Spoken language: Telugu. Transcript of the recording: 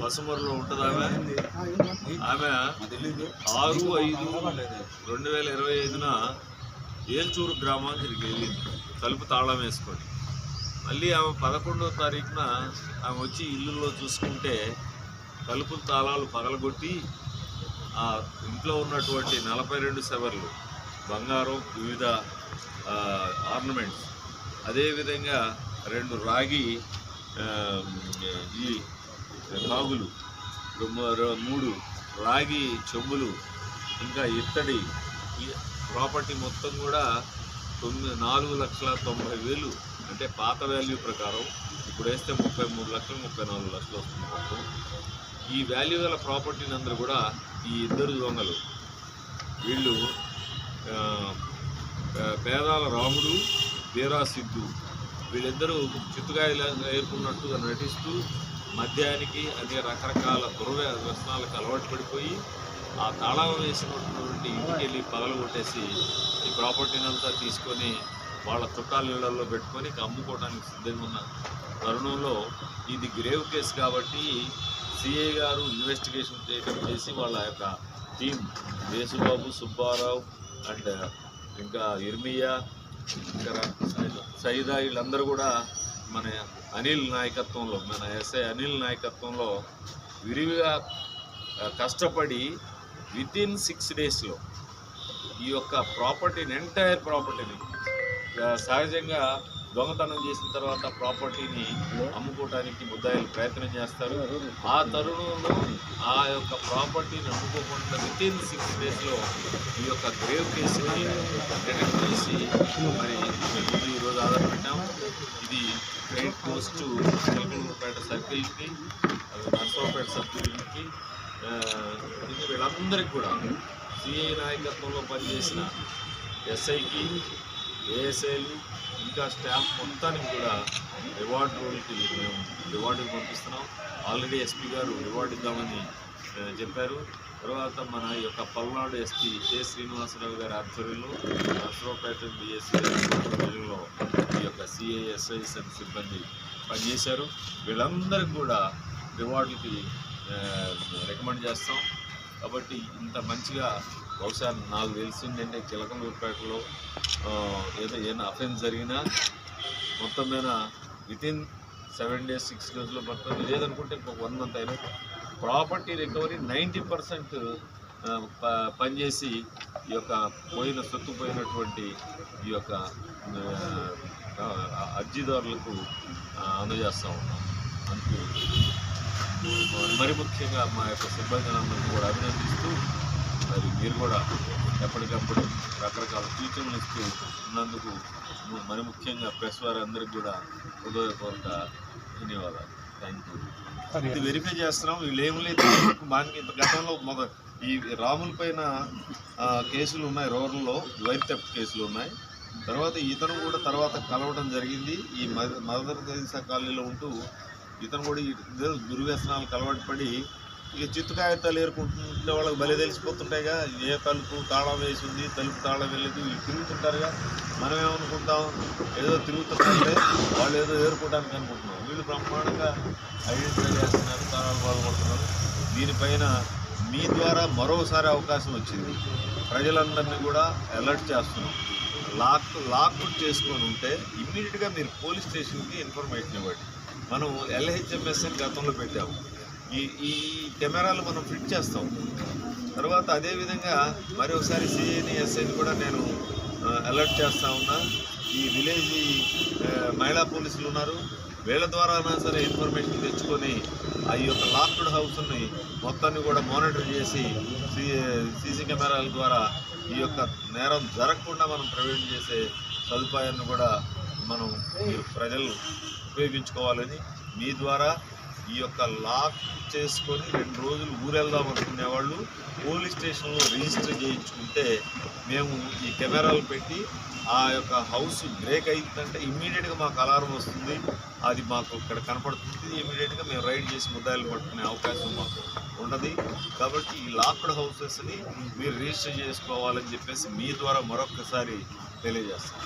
పసుమూరులో ఉంటుంది ఆమె. ఆమె ఆరు ఐదు రెండు వేల ఇరవై ఐదున ఏల్చూరు గ్రామానికి వెళ్ళింది. తలుపు తాళం వేసుకొని. మళ్ళీ ఆమె పదకొండవ తారీఖున ఆమె వచ్చి ఇల్లులో చూసుకుంటే తలుపు తాళాలు పగలగొట్టి ఆ ఇంట్లో ఉన్నటువంటి నలభై రెండు సెవర్లు బంగారం వివిధ ఆర్నమెంట్స్ అదేవిధంగా రెండు రాగి ఈ రాగులు మూడు రాగి చెంబులు ఇంకా ఇత్తడి. ప్రాపర్టీ మొత్తం కూడా తొమ్మిది నాలుగు లక్షల తొంభై వేలు. అంటే పాత వాల్యూ ప్రకారం ఇప్పుడు వేస్తే ముప్పై మూడు లక్షలు ముప్పై నాలుగు లక్షలు వస్తుంది మొత్తం. ఈ వాల్యూ గల ప్రాపర్టీని అందరూ కూడా ఈ ఇద్దరు దొంగలు. వీళ్ళు పేదాల రాముడు వీరా సిద్ధు వీళ్ళిద్దరూ చిత్తుగాయలు ఏర్పడినట్టుగా నటిస్తూ మద్యానికి అదే రకరకాల దుర్వ్య వ్యసనాలకు అలవాటు పడిపోయి ఆ తాళం వేసినటువంటి ఇంటికి వెళ్ళి పగలు కొట్టేసి ఈ ప్రాపర్టీని అంతా తీసుకొని వాళ్ళ చుట్టాల ఇళ్ళలో పెట్టుకొని అమ్ముకోవడానికి సిద్ధంగా ఉన్న తరుణంలో ఇది గ్రేవ్ కేసు కాబట్టి సిఐ గారు ఇన్వెస్టిగేషన్ చేయడం చేసి వాళ్ళ యొక్క టీం వేసుబాబు సుబ్బారావు అండ్ ఇంకా ఇర్మియా ఇంకా సైదా వీళ్ళందరూ కూడా మన అనిల్ నాయకత్వంలో మన ఎస్ఐ అనిల్ నాయకత్వంలో విరివిగా కష్టపడి వితిన్ సిక్స్ డేస్లో ఈ యొక్క ప్రాపర్టీని ఎంటైర్ ప్రాపర్టీని సహజంగా దొంగతనం చేసిన తర్వాత ప్రాపర్టీని అమ్ముకోవడానికి ముద్దాయిలు ప్రయత్నం చేస్తారు. ఆ తరుణంలో ఆ యొక్క ప్రాపర్టీని అమ్ముకోకుండా విత్ ఇన్ సిక్స్ డేస్లో ఈ యొక్క గ్రేవ్ కేసుని డిటెక్ట్ చేసి మరి ముందు ఈరోజు ఆధార పెట్టాం. ఇది క్రెడిట్ పోస్ట్ చిలకలూరుపేట సర్కిల్కి నర్సరావుపేట సర్కిల్కి ఇది వీళ్ళందరికీ కూడా సిఐ నాయకత్వంలో పనిచేసిన ఎస్ఐకి ఏఎస్ఐలు ఇంకా స్టాఫ్ మొత్తానికి కూడా రివార్డులకి మేము రివార్డు పంపిస్తున్నాం. ఆల్రెడీ ఎస్పీ గారు రివార్డు ఇద్దామని చెప్పారు. తర్వాత మన యొక్క పల్నాడు ఎస్పీ కె శ్రీనివాసరావు గారి ఆధ్వర్యంలో నర్సరావుపేట బిఎస్సీ ఆధ్వర్యంలో ఈ యొక్క సిఐఎస్ఐస్ సిబ్బంది పనిచేశారు. వీళ్ళందరికీ కూడా రివార్డులకి రికమెండ్ చేస్తాం. కాబట్టి ఇంత మంచిగా బహుశా నాకు తెలిసిందంటే చిలకలూరుపేటలో ఏదో ఏదైనా అఫెన్స్ జరిగినా మొత్తం మీద వితిన్ సెవెన్ డేస్ సిక్స్ డేస్లో పడుతుంది. లేదనుకుంటే ఇంకొక వన్ మంత్ అయినా ప్రాపర్టీ రికవరీ నైంటీ పర్సెంట్ పనిచేసి ఈ యొక్క పోయిన సొత్తు పోయినటువంటి ఈ యొక్క అర్జీదారులకు అందజేస్తూ ఉన్నాం. అందుకు మరి ముఖ్యంగా మా యొక్క సిబ్బందిని కూడా అభినందిస్తూ మరి మీరు కూడా ఎప్పటికప్పుడు రకరకాల సూచనలు ఇస్తూ ఉన్నందుకు మరి ముఖ్యంగా ప్రెస్ వారందరికీ కూడా హృదయపూర్వక ధన్యవాదాలు. థ్యాంక్ యూ ఇది వెరిఫై చేస్తున్నాం. వీళ్ళు ఏం లేదు. మనకి ఇంత గతంలో మొద ఈ రాముల పైన కేసులు ఉన్నాయి రూరల్లో వైర్ థెఫ్ట్ కేసులు ఉన్నాయి. తర్వాత ఇతను కూడా తర్వాత కలవడం జరిగింది. ఈ మద- మదర్ తెరీసా కాలనీలో ఉంటూ ఇతను కూడా ఈ ఇద్దరు దుర్వ్యసనాలకు అలవాటు పడి ఇక జిత్తు కాగితాలు ఏరుకుంటుంటే వాళ్ళకి బలి తెలిసిపోతుంటాయిగా. ఏ తలుపు తాళం వేసి ఉంది తలుపు తాళం వెళ్ళదు వీళ్ళు తిరుగుతుంటారుగా. మనం ఏమనుకుంటాం? ఏదో తిరుగుతుంటే వాళ్ళు ఏదో ఏరుకోవడానికి అనుకుంటున్నాం వీళ్ళు బ్రహ్మాండంగా ఐడెంటిఫై చేస్తున్నారు తాళాలు పాల్గొడుతున్నారు దీనిపైన మీ ద్వారా మరోసారి అవకాశం వచ్చింది. ప్రజలందరినీ కూడా అలర్ట్ చేస్తున్నాం. లాక్ లాక్అవుట్ చేసుకొని ఉంటే ఇమ్మీడియట్గా మీరు పోలీస్ స్టేషన్కి ఇన్ఫర్మేషన్ ఇవ్వండి. మనం ఎల్హెచ్ఎంఎస్ఎన్ గతంలో పెట్టాము. ఈ ఈ కెమెరాలు మనం ఫిట్ చేస్తాం. తర్వాత అదేవిధంగా మరి ఒకసారి సిఐని ఎస్ఐని కూడా నేను అలర్ట్ చేస్తా ఉన్నా. ఈ విలేజ్ మహిళా పోలీసులు ఉన్నారు. వీళ్ళ ద్వారా సరే ఇన్ఫర్మేషన్ తెచ్చుకొని ఆ యొక్క లాక్డ్ హౌస్ని మొత్తాన్ని కూడా మానిటర్ చేసి సీసీ కెమెరాల ద్వారా ఈ యొక్క నేరం జరగకుండా మనం ప్రివెంట్ చేసే సదుపాయాన్ని కూడా మనం ప్రజలు ఉపయోగించుకోవాలని మీ ద్వారా ఈ యొక్క లాక్ చేసుకొని రెండు రోజులు ఊరెళ్దాం అనుకునే వాళ్ళు పోలీస్ స్టేషన్లో రిజిస్టర్ చేయించుకుంటే మేము ఈ కెమెరాలు పెట్టి ఆ యొక్క హౌస్ బ్రేక్ అయిందంటే ఇమ్మీడియట్గా మాకు అలారం వస్తుంది. అది మాకు ఇక్కడ కనపడుతుంది. ఇమీడియట్గా మేము రైడ్ చేసి ముద్దాయిలు పట్టుకునే అవకాశం మాకు ఉన్నది కాబట్టి ఈ లాక్డ్ హౌసెస్ని మీరు రిజిస్టర్ చేసుకోవాలని చెప్పేసి మీ ద్వారా మరొకసారి తెలియజేస్తాం.